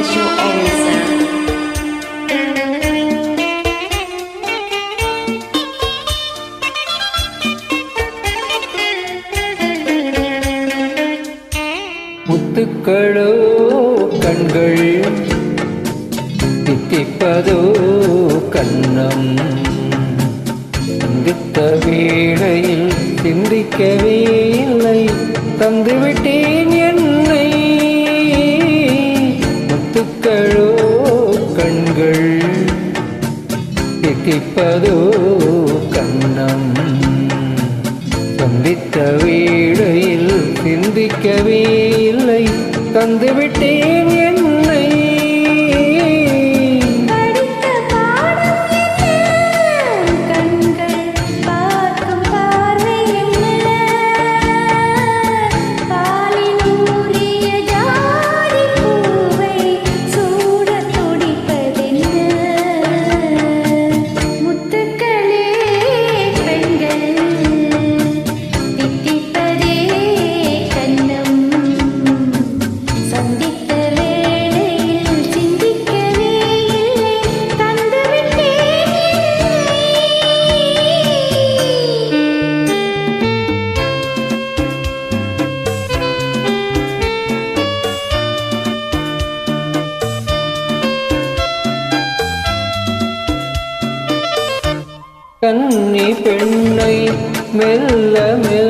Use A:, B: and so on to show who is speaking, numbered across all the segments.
A: is your answer? முத்துக்களோ கண்கள் தித்திப்பதோ கண்ணம் சிந்தித்த வேளையில் சிந்திக்கவே இல்லை தந்துவிட்டேன்
B: என் வேடையில் சிந்திக்கவே இல்லை. தந்துவிட்டேன்
A: கன்னி பெண்ணை மெல்ல மெல்ல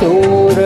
A: तूर